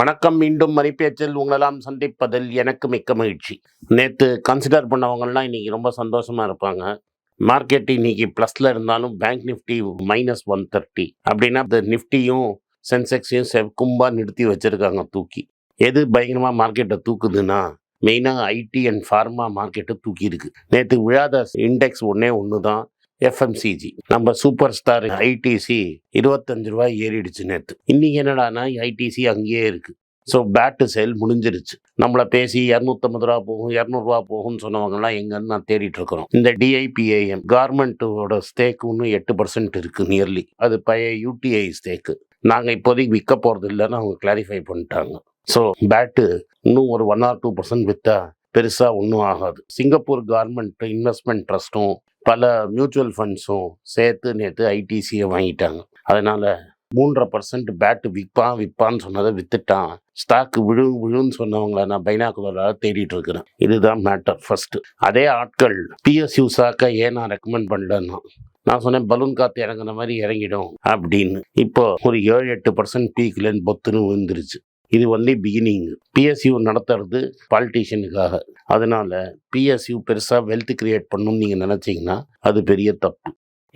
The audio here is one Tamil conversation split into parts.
வணக்கம் மீண்டும் மணிப்பேச்சில் உங்களெல்லாம் சந்திப்பதில் எனக்கு மிக்க மகிழ்ச்சி. நேற்று கன்சிடர் பண்ணவங்கலாம் இன்னைக்கு ரொம்ப சந்தோஷமா இருப்பாங்க. மார்க்கெட் இன்னைக்கு ப்ளஸில் இருந்தாலும் bank nifty minus one thirty அப்படின்னா இந்த நிஃப்டியும் சென்செக்ஸையும் செவ்கும்பா நிறுத்தி வச்சிருக்காங்க தூக்கி. எது பயங்கரமாக மார்க்கெட்டை தூக்குதுன்னா மெயினாக ஐடி அண்ட் ஃபார்மா மார்க்கெட்டை தூக்கி இருக்கு நேற்று விழாத இண்டெக்ஸ் ஒன்றே ஒன்று தான் எஃப்எம்சிஜி நம்ம சூப்பர் ஸ்டார் ஐடிசி இருபத்தஞ்சு ரூபாய் ஏறிடுச்சு நேற்று இன்னைக்கு என்னடானா ஐடிசி அங்கேயே இருக்கு. ஸோ பேட்டு செயல் முடிஞ்சிருச்சு. நம்மளை பேசி இரநூத்தம்பது ரூபா போகும் இரநூறுவா போகும்னு சொன்னவங்கலாம் எங்கன்னு நான் தேடிட்டு இருக்கிறோம். இந்த டிஐபிஏஎம் கார்மெண்ட்டோட ஸ்டேக் இன்னும் எட்டு பர்சன்ட் இருக்கு நியர்லி அது பழைய யூடிஐ ஸ்டேக்கு நாங்கள் இப்போதைக்கு விற்க போகிறது இல்லைன்னு அவங்க கிளாரிஃபை பண்ணிட்டாங்க. ஸோ பேட்டு இன்னும் ஒரு ஒன் ஆர் டூ பர்சன்ட் விற்றா பெருசாக ஒன்றும் ஆகாது. சிங்கப்பூர் கார்மெண்ட் இன்வெஸ்ட்மெண்ட் ட்ரஸ்ட்டும் பல மியூச்சுவல் ஃபண்ட்ஸும் சேர்த்து நேற்று ஐடிசியை வாங்கிட்டாங்க. அதனால் மூன்றரை பர்சன்ட் பேட்டு விற்பான் விற்பான்னு சொன்னதை வித்துட்டான். ஸ்டாக்கு விழு விழுன்னு சொன்னவங்கள நான் பைனாக்குலராக தேடிட்டு இருக்கிறேன். இதுதான் மேட்டர் ஃபர்ஸ்ட் அதே ஆட்கள் பிஎஸ்யூ சாக்க ஏன் நான் ரெக்கமெண்ட் பண்ணலன்னா நான் சொன்னேன் பலூன் காற்று இறங்குன மாதிரி இறங்கிடும் அப்படின்னு. இப்போ ஒரு ஏழு எட்டு பர்சன்ட் பீக்லேருந்து பொத்துன்னு விழுந்துருச்சு. இது வந்து பிகினிங் பிஎஸ்யூ நடத்துறது பாலிட்டிஷியனுக்காக அதனால பிஎஸ்யூ பெருசாக வெல்த் கிரியேட் பண்ணணும்னு நீங்கள் நினச்சிங்கன்னா அது பெரிய தப்பு.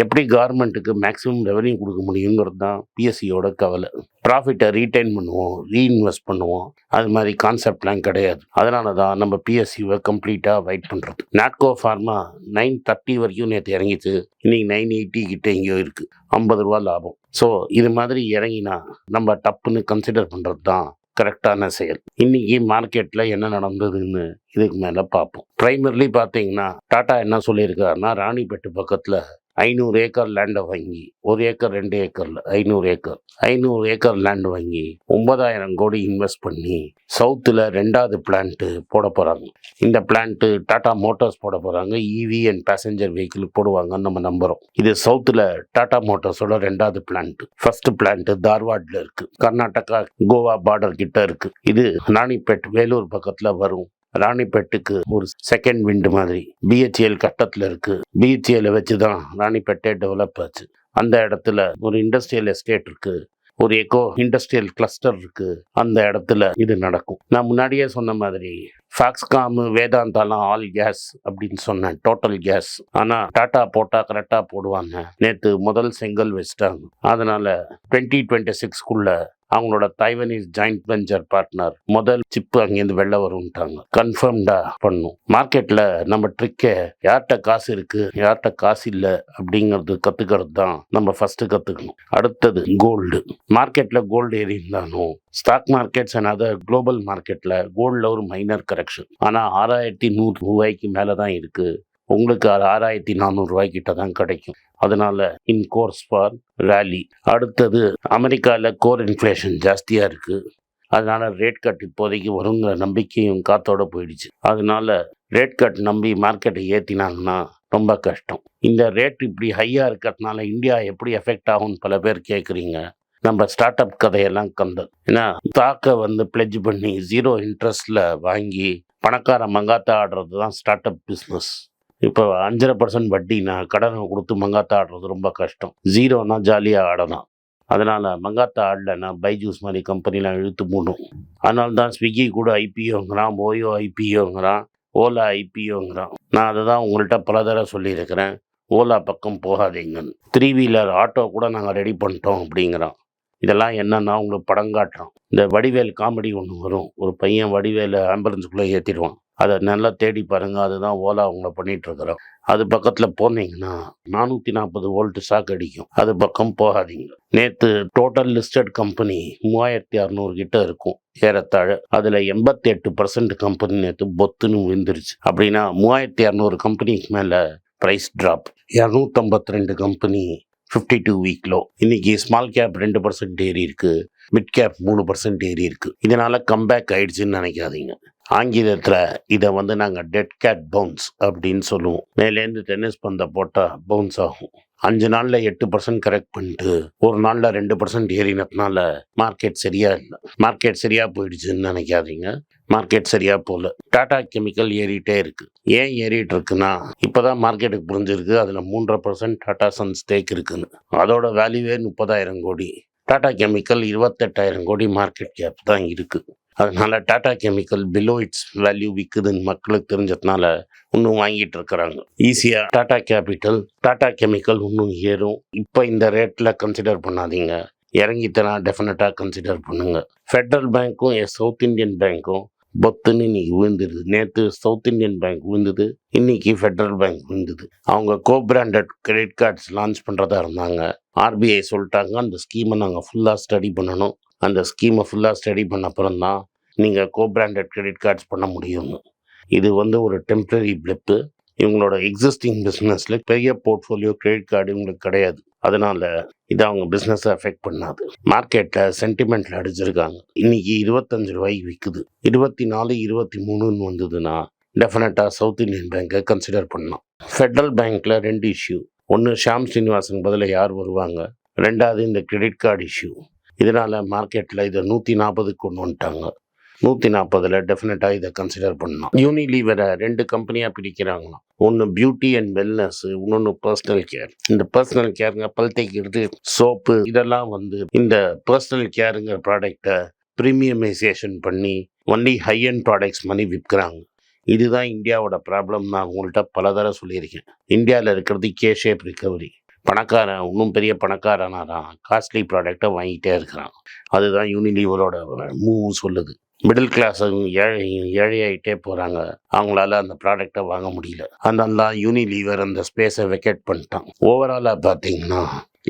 எப்படி கார்மெண்ட்டுக்கு மேக்ஸிமம் ரெவன்யூ கொடுக்க முடியுங்கிறது தான் பிஎஸ்சியோட கவலை. ப்ராஃபிட்டை ரீட்டைன் பண்ணுவோம் ரீஇன்வெஸ்ட் பண்ணுவோம். அது மாதிரி கான்செப்ட்லாம் கிடையாது. அதனால தான் நம்ம பிஎஸ்சியை கம்ப்ளீட்டாக வெயிட் பண்ணுறது நாட்கோ ஃபார்மா நைன் தேர்ட்டி வரைக்கும் நேற்று இறங்கிச்சு. இன்றைக்கி நைன் எயிட்டி கிட்டே எங்கேயோ இருக்குது ஐம்பது ரூபா லாபம். ஸோ இது மாதிரி இறங்கினா நம்ம டப்புன்னு கன்சிடர் பண்ணுறது தான் கரெக்டான செயல். இன்னைக்கு மார்க்கெட்டில் என்ன நடந்ததுன்னு இதுக்கு மேலே பார்ப்போம். ப்ரைமர்லி பார்த்தீங்கன்னா டாட்டா என்ன சொல்லியிருக்காருன்னா ராணிப்பேட்டு பக்கத்தில் ஐநூறு ஏக்கர் லேண்டை வாங்கி ஒரு ஏக்கர் ரெண்டு ஏக்கரில் ஐநூறு ஏக்கர் ஐநூறு ஏக்கர் லேண்ட் வாங்கி ஒன்பதாயிரம் கோடி இன்வெஸ்ட் பண்ணி சவுத்தில் ரெண்டாவது பிளான்ட்டு போட போகிறாங்க இந்த பிளான்ட்டு டாடா மோட்டார்ஸ் போட போகிறாங்க இவி அண்ட் பேசஞ்சர் வெஹிக்கிள் போடுவாங்கன்னு நம்ம நம்புகிறோம் இது சவுத்தில் டாடா மோட்டார்ஸோட ரெண்டாவது பிளான்ட்டு ஃபர்ஸ்ட் பிளான்ட்டு தார்வாடில் இருக்குது கர்நாடகா கோவா பார்டர் கிட்ட இருக்குது இது ராணிப்பேட் வேலூர் பக்கத்தில் வரும். ராணிப்பேட்டுக்கு ஒரு செகண்ட் விண்டு மாதிரி பிஹெச்எல் கட்டத்தில் இருக்குது பிஹெச்எல் வச்சு தான் ராணிப்பேட்டை டெவலப் ஆச்சு. அந்த இடத்துல ஒரு இண்டஸ்ட்ரியல் எஸ்டேட் இருக்குது ஒரு எக்கோ இண்டஸ்ட்ரியல் கிளஸ்டர் இருக்குது அந்த இடத்துல இது நடக்கும். நான் முன்னாடியே சொன்ன மாதிரி ஃபாக்ஸ்காம் வேதாந்தாலாம் ஆல் கேஸ் அப்படின்னு சொன்னேன். Total case. ஆனால் டாட்டா போட்டால் கரெக்டாக போடுவாங்க. நேற்று முதல் செங்கல் வச்சிட்டாங்க. அதனால் டுவெண்ட்டி டுவெண்ட்டி சிக்ஸ்க்குள்ளே அவங்களோட தைவனீஸ் ஜாயிண்ட் வெஞ்சர் பார்ட்னர் முதல் சிப்பு அங்கேருந்து வெளில வரும்ட்டாங்க. கன்ஃபார்ம்டா பண்ணும். மார்க்கெட்டில் நம்ம ட்ரிக்கை யார்கிட்ட காசு இருக்கு யார்கிட்ட காசு இல்லை அப்படிங்கிறது கற்றுக்கிறது தான் நம்ம ஃபஸ்ட்டு கற்றுக்கணும் அடுத்தது கோல்டு மார்க்கெட்டில் கோல்டு ஏறி இருந்தாலும் stock markets and other global மார்க்கெட்டில் கோல்டில் ஒரு மைனர் கரெக்ஷன் ஆனால் ஆறாயிரத்தி நூறு ரூபாய்க்கு மேலே தான் இருக்குது உங்களுக்கு அது ஆறாயிரத்தி நானூறுரூவாய்க்கிட்ட தான் கிடைக்கும். அதனால இன் கோர்ஸ் ஃபார் ரேலி அடுத்தது அமெரிக்காவில் கோர் இன்ஃப்ளேஷன் ஜாஸ்தியாக இருக்குது அதனால ரேட் கட் இப்போதைக்கு வருங்கிற நம்பிக்கையும் காத்தோட போயிடுச்சு. அதனால ரேட் கட் நம்பி மார்க்கெட்டை ஏற்றினாங்கன்னா ரொம்ப கஷ்டம். இந்த ரேட் இப்படி ஹையாக இருக்கிறதுனால இந்தியா எப்படி எஃபெக்ட் ஆகும்னு பல பேர் கேட்குறீங்க நம்ம ஸ்டார்ட் அப் கதையெல்லாம் கந்தது. ஏன்னா தாக்கை வந்து பிளெஜ் பண்ணி ஜீரோ இன்ட்ரெஸ்டில் வாங்கி பணக்கார மங்காத்தா ஆடுறது தான் ஸ்டார்ட் அப் பிஸ்னஸ் இப்போ அஞ்சரை பர்சன்ட் வட்டினா கடனை கொடுத்து மங்காத்தா ஆடுறது ரொம்ப கஷ்டம். ஜீரோனா ஜாலியாக ஆடலாம். அதனால் மங்காத்தா ஆடலைன்னா பைஜூஸ் மாதிரி கம்பெனிலாம் இழுத்து மூடும். அதனால தான் ஸ்விக்கி கூட ஐபிஓங்கிறான் ஓயோ ஐபிஓங்கிறான் ஓலா ஐபிஓங்கிறான். நான் அதை தான் உங்கள்கிட்ட பல தடவை சொல்லியிருக்கிறேன். ஓலா பக்கம் போகாதீங்கன்னு. த்ரீ வீலர் ஆட்டோ கூட நாங்கள் ரெடி பண்ணிட்டோம் அப்படிங்கிறான். இதெல்லாம் என்னன்னா உங்களுக்கு படம் காட்டுறோம் இந்த வடிவேல் காமெடி ஒன்று வரும். ஒரு பையன் வடிவேல ஆம்புலன்ஸுக்குள்ளே ஏற்றிடுவான் அதை நல்லா தேடி பாருங்க அதுதான் ஓலா அவங்கள பண்ணிட்டு இருக்கிறோம் அது பக்கத்தில் போனீங்கன்னா நானூற்றி நாற்பது வோல்ட் ஷாக் அடிக்கும். அது பக்கம் போகாதீங்க. நேற்று டோட்டல் லிஸ்டட் கம்பெனி மூவாயிரத்தி அறநூறு கிட்ட இருக்கும் ஏறத்தாழ. அதில் எண்பத்தி எட்டு பர்சன்ட் கம்பெனி நேற்று பொத்துன்னு விழுந்துருச்சு. அப்படின்னா மூவாயிரத்தி இரநூறு கம்பெனிக்கு மேலே ப்ரைஸ் ட்ராப் இரநூத்தம்பத்தி ரெண்டு company fifty two week low இன்னைக்கு ஸ்மால் கேப் ரெண்டு பர்சன்ட் ஏறி இருக்கு மிட் கேப் மூணு பர்சன்ட் ஏறி இருக்கு. இதனால கம்பேக் ஆயிடுச்சுன்னு நினைக்காதீங்க. ஆங்கிலத்தில் இதை வந்து நாங்கள் டெட் கேட் பவுன்ஸ் அப்படின்னு சொல்லுவோம். மேலேருந்து டென்னிஸ் பந்தை போட்டால் பவுன்ஸ் ஆகும். அஞ்சு நாளில் எட்டு பர்சன்ட் கரெக்ட் பண்ணிட்டு ஒரு நாளில் ரெண்டு பர்சன்ட் ஏறினதுனால மார்க்கெட் சரியா இல்லை. மார்க்கெட் சரியா போயிடுச்சுன்னு நினைக்காதீங்க. மார்க்கெட் சரியா போகல டாடா கெமிக்கல் ஏறிட்டே இருக்கு. ஏன் ஏறிட்டு இருக்குன்னா இப்போதான் மார்க்கெட்டுக்கு புரிஞ்சிருக்கு. அதில் மூன்றரை பர்சன்ட் டாடா சன்ஸ் தேக் இருக்குன்னு. அதோட வேல்யூவே முப்பதாயிரம் கோடி. டாடா கெமிக்கல் இருபத்தெட்டாயிரம் கோடி மார்க்கெட் கேப் தான் இருக்குது அதனால Tata chemical below its value விற்குதுன்னு மக்களுக்கு தெரிஞ்சதுனால இன்னும் வாங்கிட்டு இருக்கிறாங்க. ஈஸியாக டாடா கேபிட்டல் டாடா கெமிக்கல் இன்னும் ஏறும். இப்போ இந்த ரேட்டில் கன்சிடர் பண்ணாதீங்க. இறங்கித்தனா டெஃபினட்டாக கன்சிடர் பண்ணுங்க. ஃபெடரல் பேங்க்கும் சவுத் இந்தியன் பேங்க்கும் பொத்துன்னு இன்னைக்கு விழுந்துருது. நேற்று சவுத் இந்தியன் பேங்க் விழுந்தது இன்னைக்கு ஃபெடரல் பேங்க் விழுந்தது. அவங்க co branded credit cards launch பண்ணுறதா இருந்தாங்க ஆர்பிஐ சொல்லிட்டாங்க. அந்த ஸ்கீமை நாங்கள் ஃபுல்லாக ஸ்டடி பண்ணணும். அந்த ஸ்கீமை ஃபுல்லாக ஸ்டடி பண்ண அப்புறம் தான் நீங்கள் கோ பிராண்டட் கிரெடிட் கார்ட்ஸ் பண்ண முடியும்னு இது வந்து ஒரு டெம்ப்ரரி பிளிப்பு இவங்களோட எக்ஸிஸ்டிங் பிஸ்னஸில் பெரிய போர்ட்ஃபோலியோ கிரெடிட் கார்டு இவங்களுக்கு கிடையாது. அதனால் இது அவங்க பிஸ்னஸை அஃபெக்ட் பண்ணாது. மார்க்கெட்டில் சென்டிமெண்ட்டில் அடிச்சிருக்காங்க. இன்னைக்கு இருபத்தஞ்சு ரூபாய்க்கு விற்குது இருபத்தி நாலு இருபத்தி மூணுன்னு வந்ததுன்னா டெஃபினட்டாக சவுத் இந்தியன் பேங்க்கை கன்சிடர் பண்ணலாம். ஃபெடரல் பேங்க்கில் ரெண்டு இஷ்யூ ஒன்று ஷாம் ஸ்ரீனிவாசன் பதில் யார் வருவாங்க? ரெண்டாவது இந்த கிரெடிட் கார்டு இஷ்யூ இதனால் மார்க்கெட்டில் இதை நூற்றி நாற்பதுக்கு கொண்டு வந்துட்டாங்க. நூற்றி நாற்பதில் டெஃபினட்டாக இதை கன்சிடர் பண்ணலாம் யூனிலீவரை ரெண்டு கம்பெனியாக பிரிக்கிறாங்களாம். ஒன்று பியூட்டி அண்ட் வெல்னஸ் இன்னொன்று பர்சனல் கேர் இந்த பர்சனல் கேருங்க பல் தேய்க்கிறது சோப்பு இதெல்லாம் வந்து இந்த பர்சனல் கேருங்கிற ப்ராடக்டை ப்ரீமியமைசேஷன் பண்ணி ஒன்லி ஹை அண்ட் ப்ராடக்ட்ஸ் பண்ணி விற்கிறாங்க. இதுதான் இந்தியாவோட ப்ராப்ளம் நான் உங்கள்கிட்ட பல தடவை சொல்லியிருக்கேன். இந்தியாவில் இருக்கிறது கே ஷேப் ரிகவரி பணக்காரன் இன்னும் பெரிய பணக்காரனாரான் காஸ்ட்லி ப்ராடக்டை வாங்கிட்டே இருக்கிறான். அதுதான் யூனிலீவரோட மூவும் சொல்லுது. மிடில் கிளாஸ் ஏழை ஏழையாயிட்டே போகிறாங்க அவங்களால அந்த ப்ராடக்டை வாங்க முடியல. அதனால யூனிலீவர் அந்த ஸ்பேஸை வெக்கேட் பண்ணிட்டான். ஓவராலாக பார்த்தீங்கன்னா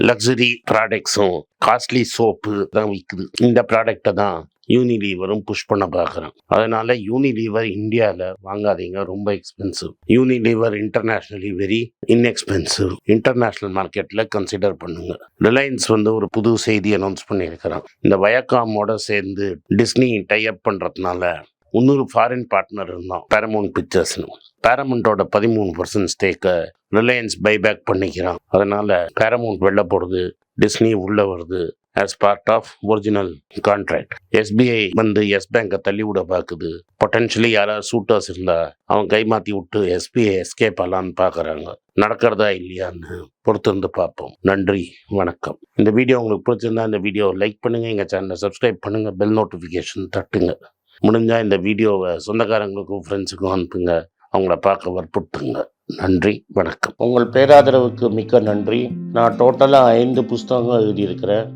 லக்ஸரி ப்ராடக்ட்ஸும் காஸ்ட்லி சோப்பு தான் விற்குது இந்த ப்ராடக்டை தான் யூனிலீவரும் புஷ் பண்ண பார்க்குறேன். அதனால் யூனிலீவர் இந்தியாவில் வாங்காதீங்க ரொம்ப expensive Unilever internationally very inexpensive international மார்க்கெட்டில் கன்சிடர் பண்ணுங்க. ரிலையன்ஸ் வந்து ஒரு புது செய்தி அனௌன்ஸ் பண்ணியிருக்கிறான். இந்த வயக்காமோட சேர்ந்து டிஸ்னி டைப் பண்ணுறதுனால இன்னொரு ஃபாரின் பார்ட்னர் இருந்தான் பேரமௌண்ட் பிக்சர்ஸ்னு பேரமௌண்டோட பதிமூணு பர்சன்ட் ஸ்டேக்கை ரிலையன்ஸ் பைபேக் பண்ணிக்கிறான். அதனால் பேரமௌண்ட் வெளில போடுது டிஸ்னி உள்ளே வருது as part of original contract SBI வந்து எஸ் பேங்கை தள்ளி விட பார்க்குது பொட்டன்ஷியலி யாராவது சூட்டர்ஸ் இருந்தால் அவன் கை மாற்றி விட்டு எஸ்பிஐ எஸ்கேப் ஆகலான்னு பார்க்குறாங்க நடக்கிறதா இல்லையான்னு பொறுத்திருந்து பார்ப்போம். நன்றி வணக்கம். இந்த வீடியோ உங்களுக்கு பிடிச்சிருந்தா இந்த வீடியோ லைக் பண்ணுங்கள் எங்கள் சேனலை சப்ஸ்கிரைப் பண்ணுங்கள் பெல் நோட்டிஃபிகேஷன் தட்டுங்க. முடிஞ்சால் இந்த வீடியோவை சொந்தக்காரங்களுக்கும் ஃப்ரெண்ட்ஸுக்கும் அனுப்புங்க. அவங்கள பார்க்க வற்புறுத்துங்க. நன்றி வணக்கம். உங்கள் பேராதரவுக்கு மிக்க நன்றி. நான் டோட்டலாக ஐந்து புஸ்தகங்கள் எழுதியிருக்கிறேன்.